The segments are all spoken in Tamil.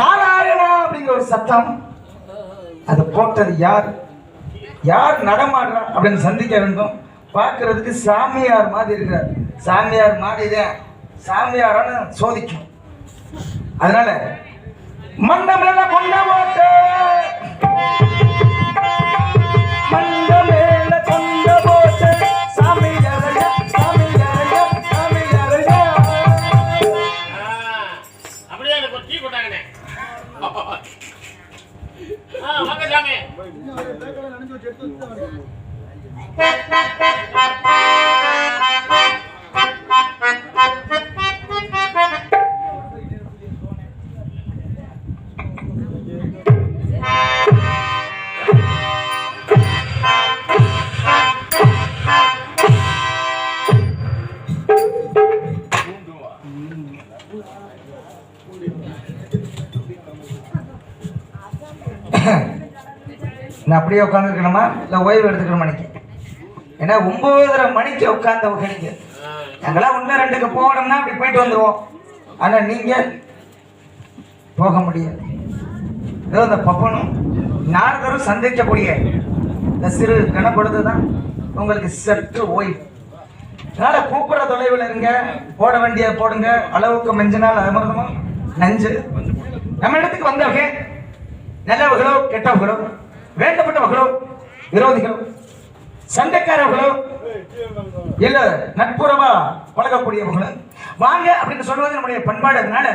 நாராயணா அப்படிங்கிற ஒரு சத்தம். அதை போட்டது யார்? யார் நடமாடுறா அப்படின்னு சந்திக்க வேண்டும். பார்க்கறதுக்கு சாமியார் மாதிரி இருக்கிறார். சாமியார் மாதிரி தான் சாமியாரான சோதிக்கும். அதனால மண்டமேல கொண்ட போட்டு நான் அப்படியே உட்காந்துருக்கணுமா இல்லை ஓய்வு எடுத்துக்கணுமா மணிக்கு ஏன்னா ஒம்போதரை மணிக்கு உட்காந்த நீங்க. நாங்களாம் ஒன்று ரெண்டுக்கு போகணும்னா அப்படி போயிட்டு வந்துடுவோம் ஆனால் நீங்கள் போக முடியாது. ஏதோ இந்த பப்பனும் நாரதரும் சந்திக்கக்கூடிய இந்த சிறு கணப்பொழுது தான் உங்களுக்கு சற்று ஓய்வு. அதனால் கூப்பிட்ற தொலைவில் இருங்க போட வேண்டிய போடுங்க அளவுக்கு மெஞ்சினால் அமிர்தமும் நஞ்சு. நம்ம இடத்துக்கு வந்தவங்க நல்லவர்களோ கெட்டவர்களோ? வேண்டப்பட்டவர்களோ விரோதிகளோ சண்டைக்காரர்களோ இல்ல நட்புறவா பழகக்கூடியவர்களோ வாங்க அப்படின்னு சொல்வது நம்முடைய பண்பாடு. அதனால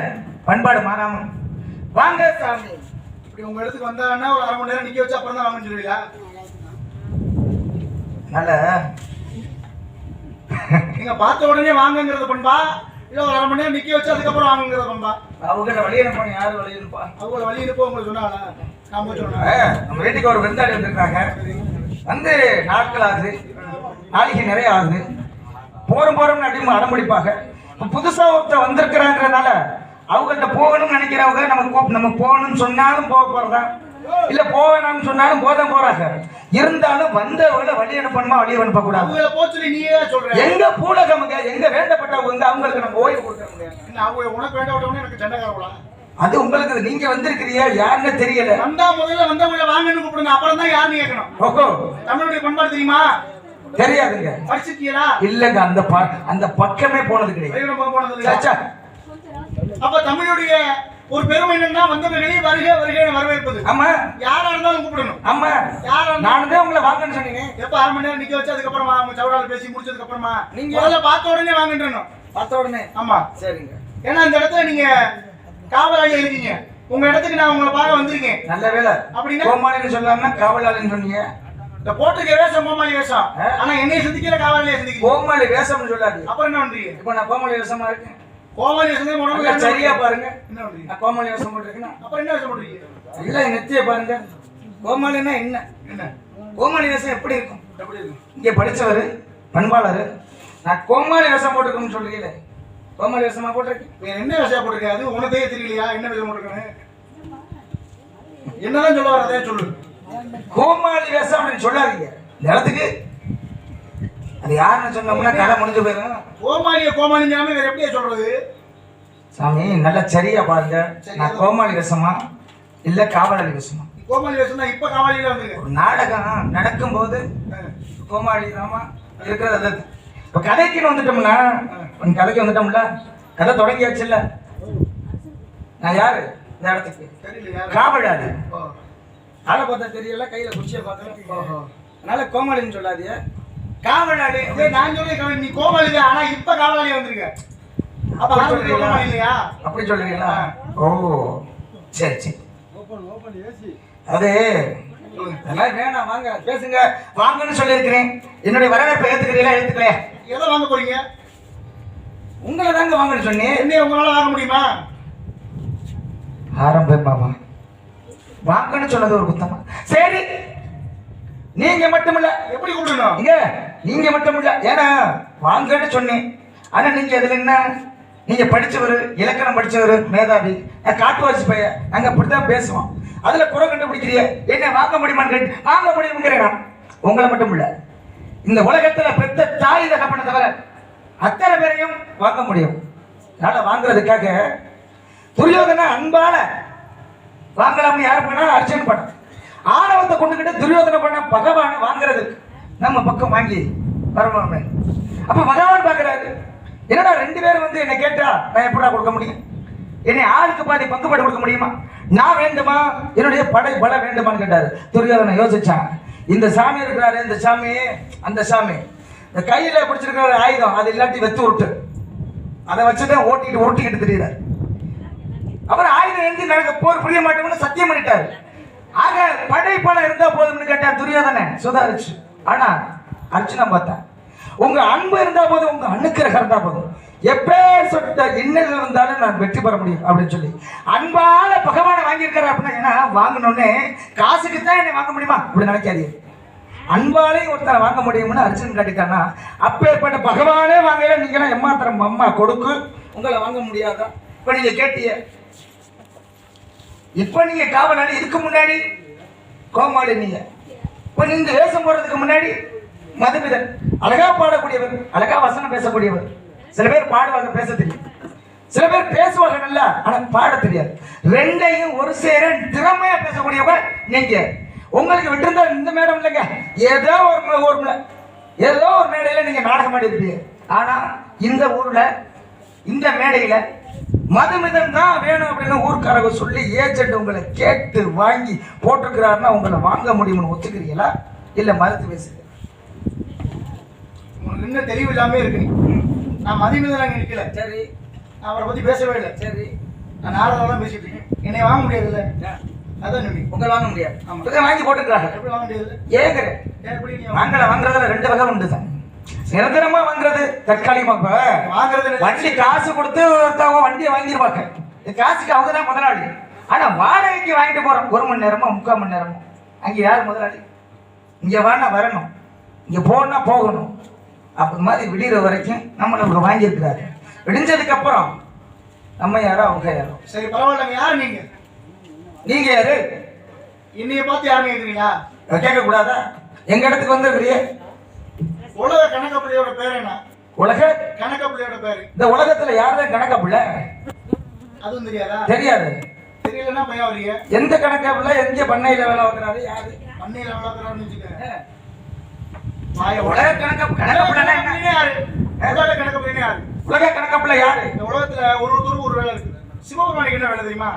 பண்பாடு மாறாம வாங்க சாமி. இப்படி உங்க இடத்துக்கு வந்தாங்கன்னா ஒரு அரை மணி நேரம் நிக்க வச்சு அப்புறம் தான் வாங்கன்னு சொல்லுவீங்களா? அதனால நீங்க பார்த்த உடனே வாங்கங்கிறது பண்பா? இல்ல ஒரு அரை மணி நேரம் நிக்க வச்சு அதுக்கப்புறம் வாங்குங்கிறது பண்பா? அவங்க வழியில போன யாரு வழியிருப்பா அவங்க வழி இருப்போம் உங்களுக்கு சொன்னாங்களா? நம்ம வீட்டுக்கு ஒரு விருந்தாளி வந்திருக்காங்க. வந்து நாட்கள் ஆகுது. நாளைக்கு நிறைய ஆகுது. போறோம் போறோம்னு அடிமை அடம் பிடிப்பாங்க. இப்போ புதுசா ஒருத்தர் வந்திருக்கிறாங்கிறதுனால அவங்கள்ட்ட போகணும்னு நினைக்கிறவங்க நம்ம கூப் நம்ம போகணும்னு சொன்னாலும் போக போறதா? இல்ல போக வேணாம்னு சொன்னாலும் போதான் போறாங்க. இருந்தாலும் வந்தவங்களை வழி அனுப்பணுமா வழி அனுப்ப கூடாது நீயே சொல்ற. எங்க பூலகமுங்க எங்க வேண்டப்பட்டவங்க அவங்களுக்கு நம்ம ஓய்வு கொடுக்கறோங்க அவங்க உனக்கு வேண்டவட்டவனே எனக்கு சண்டைக்காரங்களா அது உங்களுக்கு நீங்க வந்திருக்கிறீங்க யாருன்னு தெரியல. வந்தா முதல்ல வந்தவங்கள வாங்கன்னு கூப்பிடுங்க. அப்புறம் தான் யாருன்னு கேட்கணும். ஓஹோ. தமிழுடைய பண்பாடு தெரியுமா? தெரியாதுங்க. படிச்சிருக்கீங்களா? இல்லங்க அந்த அந்த பக்கமே போனது கிடையாது. போனது அப்ப தமிழுடைய ஒரு பெருமை என்னன்னா வந்தவர்களே வருக வருக வரவேற்பது. ஆமா. யாரா இருந்தாலும் கூப்பிடணும். ஆமா. யாரா நானும் தான் உங்களை வாங்கன்னு சொன்னீங்க எப்ப அரை மணி நேரம் நிக்க வச்சு அதுக்கப்புறமா அவங்க சவுடால பேசி முடிச்சதுக்கு அப்புறமா? நீங்க- முதல்ல பார்த்த உடனே வாங்கன்றணும். பார்த்த உடனே? ஆமா. சரிங்க. ஏன்னா இந்த இடத்துல நீங்க காவலாளியா இருக்கீங்க. உங்க இடத்துக்கு நான் உங்களை பார்க்க வந்திருக்கேன். நல்ல வேலை அப்படின்னா கோமாளின்னு சொல்லாம காவலாளின்னு சொன்னீங்க. இந்த போட்டிருக்க வேஷம் கோமாளி வேஷம். ஆனா என்னைய சந்திக்கல காவலாளியா சந்திக்கல கோமாளி வேஷம்னு சொல்லாது அப்புறம் என்ன பண்றீங்க? இப்போ நான் கோமாளி வேஷமா இருக்கேன். கோமாளி வேஷம் நல்லா சரியா பாருங்க. என்ன பண்றீங்க? நான் கோமாளி வேஷம் போட்டிருக்கேன்னா அப்புறம் என்ன வேஷம் பண்றீங்க இல்ல நெத்திய பாருங்க. கோமாளின்னா என்ன? என்ன? கோமாளி வேஷம் எப்படி இருக்கும்? எப்படி இருக்கு இங்கே படிச்சவர் பண்பாளர் நான் கோமாளி வேஷம் போட்டிருக்கேன்னு சொல்றீங்களே. கோமாளி வேஷமா போட்டிருக்கேன் வேற என்ன வேஷம் போட்டிருக்க அது உனக்கே தெரியலையா? என்ன வேஷம் போட்டிருக்கேன்னு? என்னதான் சொல்ல வர அதே சொல்லு. கோமாளி வேஷம் அப்படின்னு சொல்லாதீங்க. இந்த இடத்துக்கு அது யாருன்னு சொன்னோம்னா கதை முடிஞ்சு போயிடும். கோமாளிய கோமாளிஞ்சாம வேற எப்படியா சொல்றது? சாமி நல்லா சரியா பாருங்க. நான் கோமாளி வேஷமா? இல்ல காவலாளி வேஷமா? கோமாளி வேஷம் தான் இப்ப காவலியில வந்துருங்க ஒரு நாடகம் நடக்கும்போது கோமாளி தாமா இருக்கிறது இப்போ கதைக்குன்னு வந்துட்டோம்னா உன் கதைக்கு வந்துட்டோம்ல? கதை தொடங்கியாச்சுல்ல? நான் யாரு? இந்த இடத்துக்கு. ஓ. ஆளை பார்த்தா தெரியல கையில குச்சியை பார்க்கல ஓஹோ. அதனால கோமாளின்னு சொல்லாதீங்க. காவலாளி. இதே நான் சொல்றேன் கவி, நீ கோமாளி தான் ஆனா இப்ப காவலாளி வந்திருக்க. அப்ப? கோமாளி இல்லையா? அப்படி சொல்றீங்களா? ஓ சரி சரி. அது அதெல்லாம் வேணாம் வாங்க பேசுங்க. வாங்கன்னு சொல்லியிருக்கிறேன். என்னுடைய வரவேற்பை ஏத்துக்கிறீங்களா ஏத்துக்கலையா? எதை வாங்க போறீங்க? உங்களை தாங்க வாங்கன்னு சொன்னேன். என்ன உங்களால வாங்க முடியுமா? ஆரம்பம் மாமா. வாங்கன்னு சொன்னது ஒரு குத்தமா? சரி. நீங்க மட்டுமில்ல. எப்படி கூப்பிடணும்? இங்க நீங்க மட்டுமில்ல. ஏன்னா வாங்கன்னு சொன்னேன். ஆனா நீங்க அதுல என்ன? நீங்க படிச்சவர் இலக்கணம் படிச்சவர் மேதாவி. காட்டுவாசி பையன். நாங்க அப்படித்தான் பேசுவோம். அதுல குறை கண்டுபிடிக்கிறிய. என்ன வாங்க முடியுமான்னு கேட்டு வாங்க முடியுங்கிறேன். உங்களை மட்டும் இல்ல இந்த உலகத்துல பெத்த தாய் தகப்பன தவிர அத்தனை பேரையும் வாங்க முடியும். அதனால வாங்குறதுக்காக துரியோதன அன்பால வாங்கலாம்னு யார் பண்ணா அர்ஜுன் பண்ண ஆணவத்தை கொண்டுகிட்டு துரியோதனை பண்ண பகவானை வாங்குறதுக்கு நம்ம பக்கம் வாங்கி வரணும் அப்ப பகவான் பார்க்குறாரு என்னடா ரெண்டு பேரும் வந்து என்னை கேட்டா நான் எப்படா கொடுக்க முடியும்? என்னை ஆளுக்கு பாதி பங்குபாடு கொடுக்க முடியுமா? நான் வேண்டுமா? என்னுடைய படை பல வேண்டுமான்னு கேட்டாரு. துரியோதனை யோசிச்சான் இந்த சாமி இருக்கிறாரு இந்த சாமி அந்த சாமி. இந்த கையில பிடிச்சிருக்கிற ஆயுதம் அது இல்லாட்டி வெத்து விட்டு அதை வச்சுதான் ஓட்டிட்டு ஓட்டிக்கிட்டு திரியிறாரு. அப்புறம் ஆயுதம் எழுந்து நடக்க போர் புரிய மாட்டோம்னு சத்தியம் பண்ணிட்டாரு. ஆக படை இருந்தா போதும்னு கேட்டார் துரியோதனன். சுதாரிச்சு. ஆனா அர்ச்சனா பார்த்தேன். உங்க அன்பு இருந்தா போதும் உங்க அணுக்கிரகம் இருந்தா போதும். எப்பேர் சொட்ட இன்னல் இருந்தாலும் நான் வெற்றி பெற முடியும் அப்படின்னு சொல்லி. அன்பால பகவானை வாங்கியிருக்காரு அப்படின்னா ஏன்னா வாங்கணும்னே காசுக்கு தான் என்னை வாங்க முடியுமா? அப்படி நினைக்காதீங்க. அன்பாலையும் ஒருத்தரை வாங்க முடியும்னு அர்ஜுன் காட்டிட்டானா அப்பேற்பட்ட பகவானே வாங்கல நீங்களாம் எம்மாத்திரம் அம்மா கொடுக்கு. உங்களை வாங்க முடியாதா? இப்ப நீங்க கேட்டிய. இப்ப நீங்க காவலாளி இதுக்கு முன்னாடி? கோமாளி நீங்க. இப்ப நீங்க வேஷம் போடுறதுக்கு முன்னாடி? மதுமிதன். அழகா பாடக்கூடியவர் அழகா வசனம் பேசக்கூடியவர். சில பேர் பாடுவாங்க பேச தெரியும். சில பேர் பேசுவாங்க நல்லா ஆனா பாட தெரியாது. ரெண்டையும் ஒரு சேர திறமையா பேசக்கூடியவர் நீங்க. உங்களுக்கு விட்டிருந்தா இந்த மேடம் இல்லைங்க. ஏதோ ஒரு ஒரு ஏதோ ஒரு மேடையில நீங்க நாடகம் ஆடி இருப்பீங்க ஆனா இந்த ஊர்ல இந்த மேடையில மதுமிதம் தான் வேணும் அப்படின்னு ஊர்க்காரங்க சொல்லி ஏஜென்ட் உங்களை கேட்டு வாங்கி போட்டிருக்கிறாருன்னா உங்களை வாங்க முடியும்னு ஒத்துக்கிறீங்களா? இல்ல மறுத்து பேசுங்க. உங்களுக்கு இன்னும் தெளிவு இல்லாம இருக்கு. நீ நான் மதிமீதம் அங்கே நிக்கல. சரி. நான் அவரை பத்தி பேசவே இல்லை. சரி. நான் நாரதா தான் பேசிட்டு இருக்கேன். என்னை வாங்க முடியாது இல்ல அதான் சொல்லி உங்களை வாங்க முடியாது. வாங்கி போட்டுக்கிறாங்க வாங்க- வாங்கல வாங்குறதுல ரெண்டு வகை உண்டு சார். நிரந்தரமா வாங்குறது தற்காலிகமா வாங்குறது? வண்டி காசு கொடுத்து ஒருத்தவங்க வண்டியை வாங்கிடுவாங்க இந்த காசுக்கு அவங்க தான் முதலாளி. ஆனா வாடகைக்கு வாங்கிட்டு போறோம். ஒரு மணி நேரமோ முக்கால் மணி நேரமோ. அங்க யார் முதலாளி? இங்க வானா வரணும். இங்க போனா போகணும். அப்ப மாதிரி விடிகிற வரைக்கும் நம்மளை அவங்க வாங்கியிருக்கிறாரு. விடிஞ்சதுக்கு அப்புறம் நம்ம யாரோ அவங்க யாரோ. சரி பரவாயில்லைங்க யார் நீங்க? நீங்க யாரு? என்னைய பார்த்து யாருன்னு கேக்குறீங்களா கேட்க கூடாதா எங்க இடத்துக்கு வந்திருக்கிறியே உலக கணக்கப்பிள்ளையோட பேர் என்ன? உலக? கணக்கப்பிள்ளையோட பேரு. இந்த உலகத்துல யாருதான் கணக்க பிள்ளை அதுவும் தெரியாதா? தெரியாது. தெரியலன்னா பையன் வரீங்க எந்த கணக்க பிள்ளை எங்க பண்ணையில வேலை வைக்கிறாரு யாரு? பண்ணையில வளர்க்குறான்னு வச்சுக்க அஹ், வாய உலக கணக்க கணக்க பிள்ளைனா என்ன? கணக்கப்பிள்ளைனே யாரு உலக கணக்கப்பிள்ளைனே யாரு உலக கணக்க பிள்ளை யாரு இந்த உலகத்துல ஒரு ஒருத்தருக்கு ஒரு வேலை இருக்கு என்ன வேலை தெரியுமா?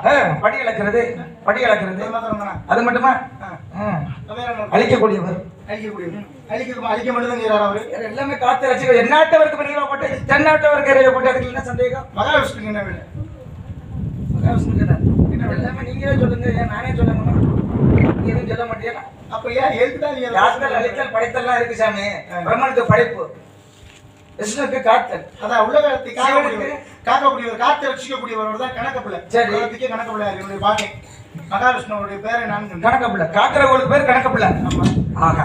படி இழக்கிறது படி இழக்கிறது. அது தானே? மட்டுமா? அழிக்கக்கூடியவர். தான் எல்லாமே காத்து ரசிக்க எந்நாட்டவருக்கு பெரிய போட்டு தென்னாட்டவருக்கு இறைவ போட்டு அதுக்கு என்ன சந்தேகம்? மகாவிஷ்ணுக்கு என்ன வேலை? மகாவிஷ்ணு. என்ன? எல்லாமே நீங்களே சொல்லுங்க நானே சொல்லணுமா நீங்க எதுவும் சொல்ல மாட்டீங்களா? அப்ப ஏன் நீங்க அதை யாத்தல் அழித்தல் படைத்தல்லாம் இருக்கு சாமி. பிரம்மனுக்கு படைப்பு. விஷ்ணுக்கு காத்தல் அதான் உலகத்தை காக்கக்கூடியவர் காக்கக்கூடியவர் காத்து ரட்சிக்கக்கூடியவரோட தான் கணக்கப்பிள்ளை. சரி. உலகத்துக்கே கணக்கப்பிள்ளை என்னுடைய பாட்டை. மகாவிஷ்ணுவோடைய பேரை நான். கணக்கப்பிள்ளை. காக்கிறவங்களுக்கு பேர் கணக்கப்பிள்ளை. ஆஹா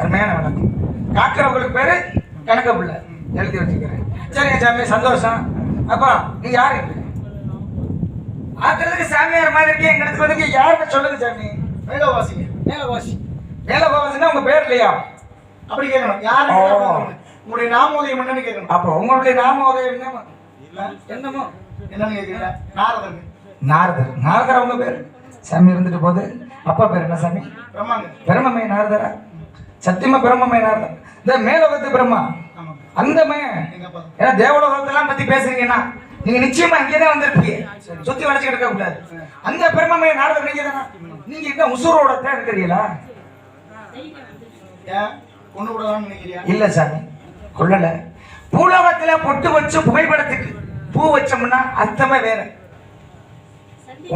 அருமையான வணக்கம் காக்கிறவங்களுக்கு பேரு கணக்கப்பிள்ளை. எழுதி வச்சுக்கிறேன். சரிங்க சாமி சந்தோஷம். அப்பா நீ யாரு? ஆக்கிறதுக்கு சாமியார் மாதிரி இருக்கே எங்க இடத்துக்கு வந்து யாருன்னு சொல்லுங்க சாமி. மேலவாசிங்க மேலவாசி. மேலவாசின்னா உங்க பேர் இல்லையா? அப்படி கேட்கணும் யாரு. உங்களுடைய நாமோதயம் என்னன்னு கேட்கணும். அப்போ உங்களுடைய நாம உதயம் என்னமோ என்னமோ என்னன்னு கேட்கறீங்களா நாரதன் நாரதர். நாரதர். அவங்க பேர். சாமி இருந்துட்டு போகுது. அப்பா பேர் என்ன சாமி? பிரம்மமே நாரதரா? சத்தியமா பிரம்மமே நாரதர். இந்த மேலோகத்து பிரம்மா. ஆமா அந்த மே எங்க அப்பா? ஏன்னா தேவலோகத்தெல்லாம் பத்தி பேசுறீங்கன்னா நீங்க நிச்சயமா இங்கே தான் வந்திருப்பீங்க. சுத்தி வளைச்சுக்கிட்டு இருக்க கூடாது. அந்த பிரம்மமே நாரதர் நீங்க தானே? நீங்க இன்னும் உசுரோட தான் இருக்கிறீங்களா? கொண்டு விடலாம்னு நினைக்கிறியா? இல்ல சாமி. கொள்ளல. பூலோகத்துல பொட்டு வச்சு புகைப்படத்துக்கு பூ வச்சோம்னா அர்த்தமே வேற.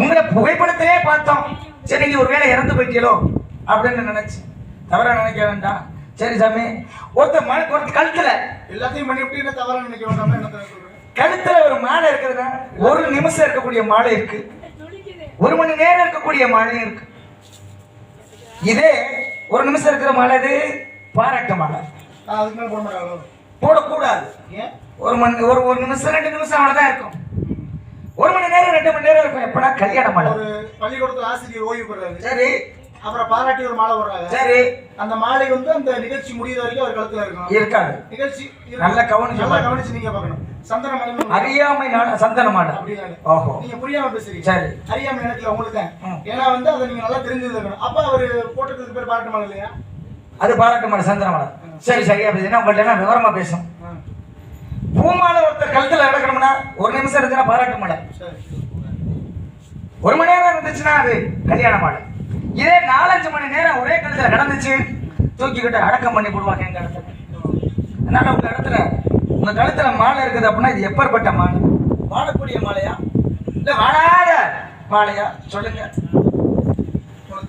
உங்களை புகைப்படத்திலே பார்த்தோம். சரி நீ ஒருவேளை இறந்து போயிட்டீங்களோ அப்படின்னு நினைச்சு. தவறா நினைக்க வேண்டாம். சரி சாமி. ஒருத்தர் மன ஒருத்தர் கழுத்துல. எல்லாத்தையும் பண்ணிவிட்டு என்ன தவறா நினைக்க சொல்றேன் கழுத்துல ஒரு மாலை இருக்குதுன்னா ஒரு நிமிஷம் இருக்கக்கூடிய மாலை இருக்கு. ஒரு மணி நேரம் இருக்கக்கூடிய மாலையும் இருக்கு. இதே ஒரு நிமிஷம் இருக்கிற மாலை இது பாராட்ட மாலை. அதுக்கு மேல போட மாட்டாங்களோ? போடக்கூடாது. ஏன்? ஒரு மணி ஒரு ஒரு நிமிஷம் ரெண்டு நிமிஷம் அவ்வளவுதான் இருக்கும். ஒரு மணி நேரம் ரெண்டு மணி நேரம் இருக்கும். எப்படா கல்யாண மாலை ஒரு பள்ளிக்கூடத்துல ஆசிரியர் ஓய்வு பெறாரு சரி. அப்புறம் பாராட்டி ஒரு மாலை போடுறாங்க சரி. அந்த மாலை வந்து அந்த நிகழ்ச்சி முடியுற வரைக்கும் அவர் கழுத்துல இருக்கும் இருக்காது. நிகழ்ச்சி. நல்லா கவனிச்சு நல்லா. கவனிச்சு நீங்க பார்க்கணும். சந்தன மலை அறியாமை சந்தன மாலை அப்படிதானே. ஓஹோ. நீங்க புரியாம பேசுறீங்க. சரி. அறியாம எனக்கு உங்களுக்கு தான். ஏன்னா வந்து அதை நீங்க நல்லா தெரிஞ்சிருக்கணும் அப்ப அவரு போட்டதுக்கு பேர் பாராட்டு மாலை இல்லையா? அது பாராட்டு மாலை சந்திர மாலை சரி சரி அப்படின்னா உங்கள்ட்ட விவரமா பேசும் பூமால ஒருத்தர் கழுத்துல நடக்கணும்னா ஒரு நிமிஷம் இருந்துச்சுன்னா பாராட்டு மாலை. சரி ஒரு மணி நேரம் இருந்துச்சுன்னா அது கல்யாண மாலை இதே நாலஞ்சு மணி நேரம் ஒரே கழுத்துல நடந்துச்சு தூக்கிக்கிட்டு அடக்கம் பண்ணி போடுவாங்க எங்க இடத்துல. அதனால உங்க இடத்துல உங்க கழுத்துல மாலை இருக்குது அப்படின்னா இது எப்பேற்பட்ட மாலை வாழக்கூடிய மாலையா? இல்ல வாழாத மாலையா? சொல்லுங்க.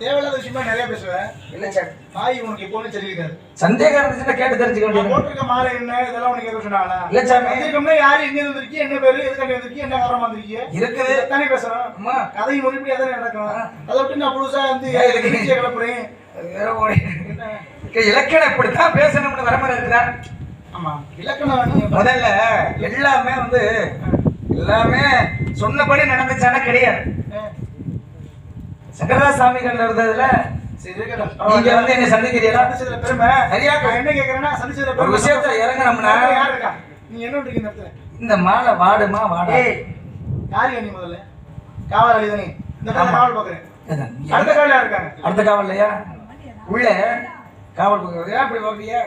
தேவையில்லாத விஷயமா நிறைய பேசுவேன். இல்ல சார்? தாய் உனக்கு எப்போதும் தெரிவிக்காது சந்தேகம் இருந்துச்சுன்னா கேட்டு தெரிஞ்சுக்க வேண்டியது. போட்டிருக்க மாலை என்ன? இதெல்லாம் உனக்கு கேட்க சொன்னாங்களா? இல்ல சாமி வந்திருக்கோம்னா யாரு எங்க வந்திருக்கீங்க? என்ன பேரு? எதுக்காண்டி வந்திருக்கீங்க? என்ன காரணமா வந்திருக்கீங்க? இருக்குது எத்தனை பேசுறோம். அம்மா கதை முறைப்படி எதனை நடக்கும். அதை விட்டு நான் புதுசா வந்து? நிகழ்ச்சியை கிளப்புறேன் வேற ஒரு- இலக்கணம் இப்படித்தான் பேசணும்னு வரமுறை இருக்குதா? ஆமா. இலக்கணம் முதல்ல எல்லாமே வந்து எல்லாமே சொன்னபடி நடந்துச்சானா கிடையாது. சங்கரதா சாமிகள் இருந்ததுல நீங்க வந்து என்ன சந்திக்கிறீங்களா சந்திச்சதுல பெருமை. சரியா? என்ன கேக்குறேன்னா சந்திச்சதுல ஒரு விஷயத்துல இறங்கணும்னா யார் இருக்கா? நீ என்ன பண்றீங்க இந்த மாலை வாடுமா வாடா. யாரு நீ முதல்ல? காவல் தானே இந்த. காவல் பாக்குறேன் அடுத்த காவல் இருக்காங்க? அடுத்த காவல் இல்லையா உள்ள காவல் பக்கம் ஏன் அப்படி பார்ப்பீங்க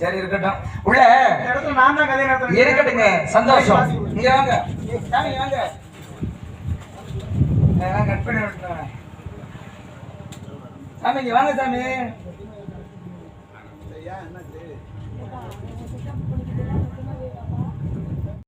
சரி இருக்கட்டும். உள்ள. இடத்துல நான் தான் கதை இருக்கட்டுங்க. சந்தோஷம். இங்க வாங்க. வாங்க அதெல்லாம் கட் பண்ணி விட்டுறேன் சாமி இங்கே வாங்க சாமி